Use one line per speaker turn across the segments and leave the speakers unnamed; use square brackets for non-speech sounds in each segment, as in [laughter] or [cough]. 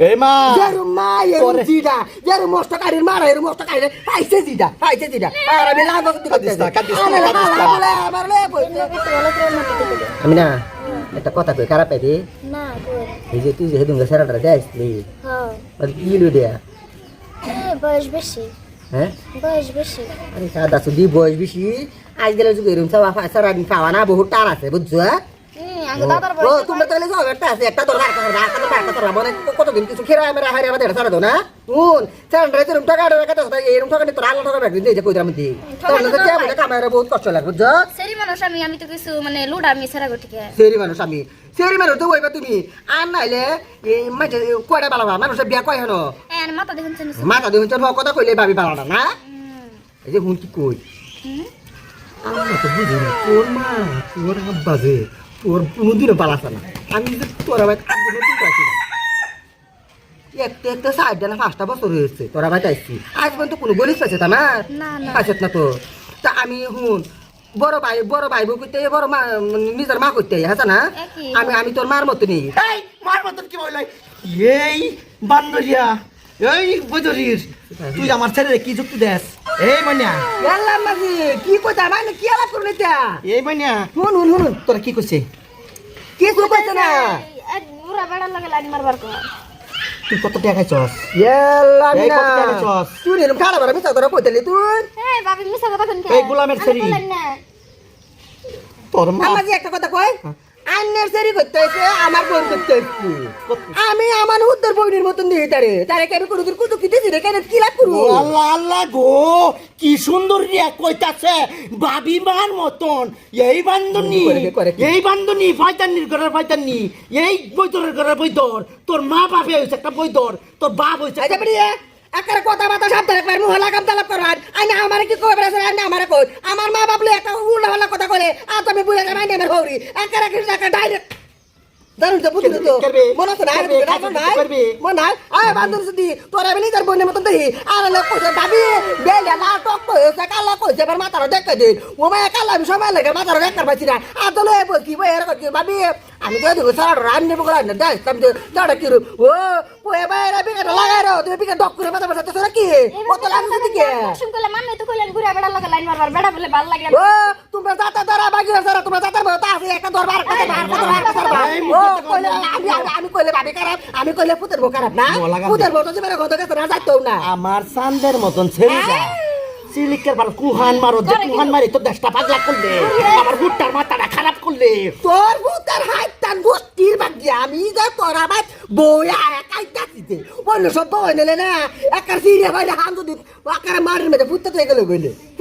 এই মা
যেরম মা এরম
পরে-
জিডা যেরম মস্ত কারির মারা এরম মস্ত কারির পাইছে জিডা পাইছে জিডা আর আমি লাগো
কাঁদিস না, কাঁদিস না,
আমি
না।
বলে আমার লে বইছে আমি না একটা কথা কই খারাপ পাইবি
না কই
এই যে তুই যে হেদুন সেরাটা দেখাইছিলি
হ্যাঁ
মানে কি লু দিয়া
এ, বয়স বেশি
হ্যাঁ
বয়স বেশি
আরে সাদা সুদি বয়স বেশি আজ গেলে যুগে এরম সব সারাদিন খাওয়া না বহুত টান আছে বুঝছ তোমরা তাহলে যাও একটা আছে একটা তোর তোর একটা তোর একটা তোর মানে কতদিন কিছু খেরা আমরা হারে আমাদের সারা দাও না। শুন সারা এরম টাকা টাকা তো এরম টাকা নিয়ে তোর আলো টাকা ব্যাগ দিয়ে কইরা মধ্যে তোর না কে বলে কামাইরা বহুত কষ্ট লাগে বুঝছ?
সেরি মানুষ আমি আমি তো কিছু মানে লুড আমি সেরা গটিকে
সেরি মানুষ আমি। সেরি মানুষ তো ওইবা তুমি। আর নাইলে এই মাঝে কয়টা বালাবা মানুষের বিয়া কয় হেন
মাথা দেখুন
মাথা দেখুন কথা কইলে ভাবি বালাটা না এই যে হুন কি কই?
হুম?
তো বুঝি না তোর মা তোর আব্বা যে তোর কোনোদিনও পালাছে না। আমি যে তোর আবার একদিনও তুই পাইছি না একটা একটা সাইড না পাঁচটা বছর হয়েছে তোরা ভাই চাইছি আজ পর্যন্ত কোনো গলিস পাইছে তা না?
না, না।
তো। তা আমি হুন বড় ভাই বড় ভাই বউ করতে বড় মা নিজের মা করতে হাসা না? আমি আমি তোর মার মতো নেই
এই মার মতন কি বললাই? এই বান্দরিয়া এই বদরির তুই আমার ছেলে কি যুক্তি দেস? এই মানিয়া।
এলাম মাঝি কি কইতা মানে কি আলাপ করুন এটা
এই মানিয়া।
হুন হুন হুন
তোরা কি কইছে
কি কইছে না?
এক বুড়া বেড়ার লাগে লাইন মারবার কো।
তুই কত টাকা খাইছস?
এলাম
এই
না
কত টাকা চস?
তুই এরকম খারাপ আর মিছা করে কইতেলি তুই
এই বাবি মিছা কথা কোন
এই গোলামের।
না।
তোর মা
আমার একটা কথা কই আন্নের সেরি করতে হয়েছে আমার বোন করতে হয়েছে আমি আমার উত্তর বইনের মতন দিয়ে তারে। তারে কেন কোনোদিন কুতু কি দিছি রে? কেন কি লাভ করু
আল্লাহ আল্লাহ গো কি সুন্দর রিয়া কইতাছে বাবি মার মতন। এই বান্ধনি? এই বান্ধনি ফয়তানির ঘরের ফয়তানি এই বৈদরের ঘরের বৈদর তোর মা বাপে হইছে একটা বৈদর তোর বাপ হইছে
আচ্ছা আকার কথা বাতা সাবধানে একবার মুহ লাগাম তালাপ করবার আইনে আমারে কি কইবার আছে আইনে আমারে কই। আমার মা বাপলে একটা উল্টা কথা কলে আর তুমি বুঝে যাবে আইনা আমার হৌরি। আকার টাকা ডাইরেক্ট তো বুঝলি তো? মনে আছে না? নাই। মনে নাই? আয় বান্ধব যদি তোর আমি নিজের বোনের মতন দেখি আর লোক কইছে ভাবি বেলে না টক কইছে কালা কইছে এবার মাথার দেখে দে। ও মায়া কালা আমি সময় লাগে মাথার দেখার পাইছি না। আর তো লয়ে বলছি বই এরকম কি ভাবি? আমি তো দেখো সারা রান নেব করে না দেখ তুমি দাঁড়া কি ও পোয়ে বাইরে বিকেট লাগাই রো তুমি বিকেট ডক করে মাথা বসাতে তোরা কি কত লাগছে দিকে
শুন কইলে মানে তো কইলেন বুড়া বেড়ার লাগে লাইন মারবার বেড়া বলে ভালো লাগে
ও তোমরা যাতা বাকি সারা তোমরা বতা আছে একটা দরবার একটা কইলে আমি আমি- আমি কইলে ভাবি খারাপ আমি কইলে পুতের বউ খারাপ না? পুতের বউ তো জীবনে কত গেছে না যাইতো না।
আমার চান্দের মতন ছেড়ে যা। সিলিকের বার কুহান মারো যে কুহান মারি তোর দেশটা পাগলা করলে। আমার বুটটার মাথাটা খারাপ করলে।
তোর ভূতের হাত টান গোষ্ঠীর বাকি আমি যা তোর আবার বই আর একাই যাচ্ছিতে অন্য সব বই নিলে না একার সিরিয়া ভাইলে হান যদি একার মারির মেঝে পুত্তে তো গেলে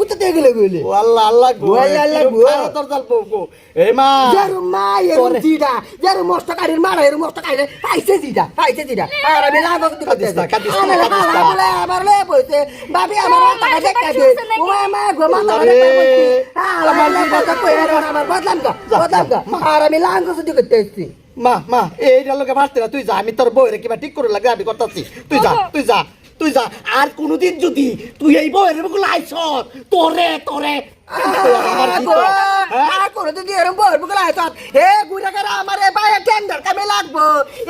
গেলে
ও আল্লাহ আল্লাহ গো
আল্লাহ,
তোর জাল গো। এই মা।
যেরম মা
তোরে-
জিডা যেরম মস্ত কারির মারা এরম মস্ত কারির পাইছে জিডা পাইছে জিডা আর আমি লাগো করতে
কাঁদিস না, কাঁদিস না।
বলে আমার লে বইছে ভাবি আমার টাকা ও মা গো মা তো
আরে,
আমার কথা কই আর আমার বদলাম গো বদলাম গো। আর আমি লাগো করতে করতে এসেছি
মা মা এইটা লোকে মারতে না তুই যা আমি তোর বউরে কিবা ঠিক করে লাগে আমি করতেছি। তুই যা তুই যা। তুই যা আর কোনোদিন যদি তুই এই বউয়েরগুলো আইস তোরে তোরে। হ্যাঁ?
করে যদি এরম বই বুকলা আইত হে গুড়া করে আমার এ বাইরে টেন্ডার কামে লাগবো।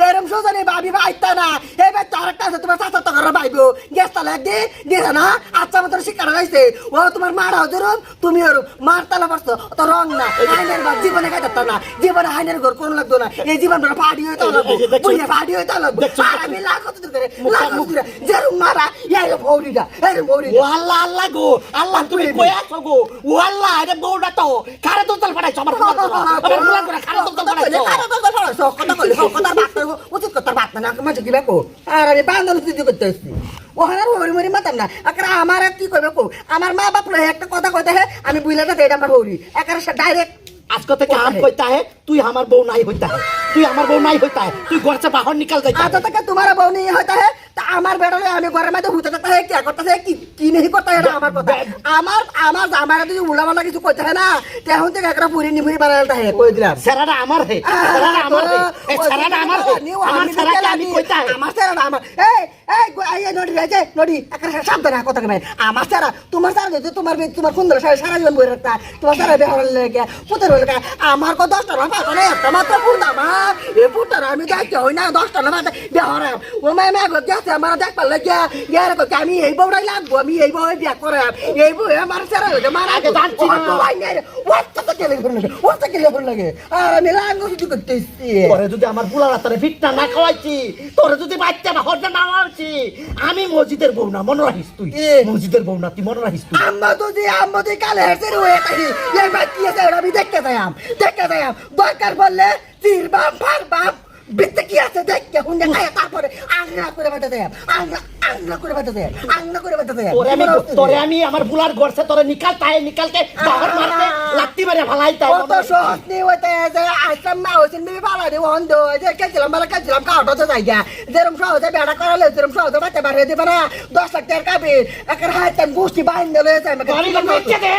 এরম সোজনে ভাবি ভাইতা না। হে ভাই তার একটা আছে তোমার চাচা তো করে ভাইবো। গ্যাস তালা একদিন দিছে না আচ্ছা মতো শিক্ষাটা রাইছে ও তোমার মারাও যেরম তুমি ওরম মার তালা পারছ তো রং না হাইনের বাদ জীবনে খাইতে না। জীবনে হাইনের ঘর কোন লাগতো না। এই জীবন বড় পাহাড়ি হইতে লাগবো
দেখছ?
বুঝে পাহাড়ি হইতে লাগবো? আর আমি লাখ কত করে লাখ কত যেরম মারা এরম ভৌরিটা এরম
ও আল্লাহ আল্লাহ গো। আল্লাহ তুমি কই আছো গো? ও আল্লাহ এটা বউটা তো। খারে দল দল ফাটাইছো আমার ফুলান করে [laughs] আমার ফুলান করে খারে খারে কথা কথা বাত উচিত কথা বাত না মাঝে
আর আমি বান্দল করতে আসছি। মরি মাতাম না। আমার কি কইবে কো আমার মা বাপ একটা কথা কইতে হে আমি বুইলা না আমার হরি। ডাইরেক্ট
আজকে থেকে আম কইতা হে তুই আমার বউ নাই হইতা তুই আমার বউ নাই হইতা তুই ঘর বাহন বাহর নিকাল যাইতা
আচ্ছা, আজ তোমার বউ নিয়ে হইতা হে। তা আমার বেড়ালে আমি ঘরের মধ্যে হুতে থাকতে হে কি করতে হে কি কি নেই করতে হয় না আমার কথা? আমার আমার আমার যদি উল্টা কিছু কইতে হয় না তেহন থেকে একটা পুরি নিপুরি বানালটা হয়। কই দিলাম?
সেরাটা আমার হে। সেরাটা আমার হে। সেরাটা আমার হে। আমার সেরাটা আমি কইতা
আমার সেরাটা আমার এই এই নডি এই যে নডি। একটা সাবধানে কথা কবেন আমার সারা তোমার সারা যদি তোমার বে- তোমার সুন্দর সারা সারা জীবন বই রাখতা তোমার সারা বেহার লেগে পুতের হলে কা? আমার কত দশটা না পাঁচটা না একটা মাত্র পুতা মা। এ পুতার আমি দেখতে হই না দশটা না পাঁচটা বেহার ও মা মা গো গেছে আমার দেখ পারলে গিয়া ইয়ার কো আমি এই বউটাই লাগবো আমি এই বউ বিয়া করে এই বউ আমার সারা হইতে মারা
আগে জানছি না।
ওয়াটা তো কেলে করে লাগে ওয়াটা কেলে করে লাগে। আর আমি লাঙ্গো কিছু করতেছি।
তোরে যদি আমার বুলা রাতারে ফিটনা না খাওয়াইছি তোরে যদি বাচ্চা না হরটা না মারছি আমি মসজিদের বউ না মনে রাখিস তুই। মসজিদের বউ না তুই মনে রাখিস তুই?
আম্মা তো যে আম্মা তুই কালে হেসে রয়ে থাকি এই কি আছে? আমি দেখতে যাইম দেখতে যাইম দরকার বললে তীর বাম ফার বাম বিতে কি আছে? দেখতে হুন্ডে খায় তারপরে আংরা করে বাটা দেয় আংনা আংনা করে বাটা দেয় আংনা করে বাটা দেয়।
তোরে আমি তোরে আমি আমার বুলার গড়ছে তোরে নিকাল তাই নিকালকে বাহর মারতে লাত্তি মারে ভালাই তাই।
কত সহজ নেই ওইতে যে আসলাম মা হয়েছেন বিবি পালা দিয়ে অন্ধ যে কেছিলাম বলে কেছিলাম কাউটা তো যাই গা যেরম সহজে বেড়া করালে যেরম সহজে বাচ্চা বাড়িয়ে দিবে না। দশ লাখ টাকার কাবি একের হাইতেন গোষ্ঠী বাইন্দে লয়ে যায়
তোরে আমি বেচে দে।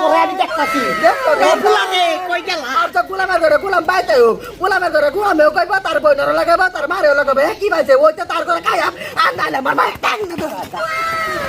তোরে আমি দেখতাছি।
দেখতো,
বুলারে কই গেল?
আর তো গোলামের ঘরে গোলাম পাইতে হোক। গোলামের ঘরে গোলামেও কইব তার বইনেরও লাগাবো তার মারেও লাগাবো কি পাইছে ওইটা তার ঘরে খাইয়া আর নাইলে আমার মায়ের টাং না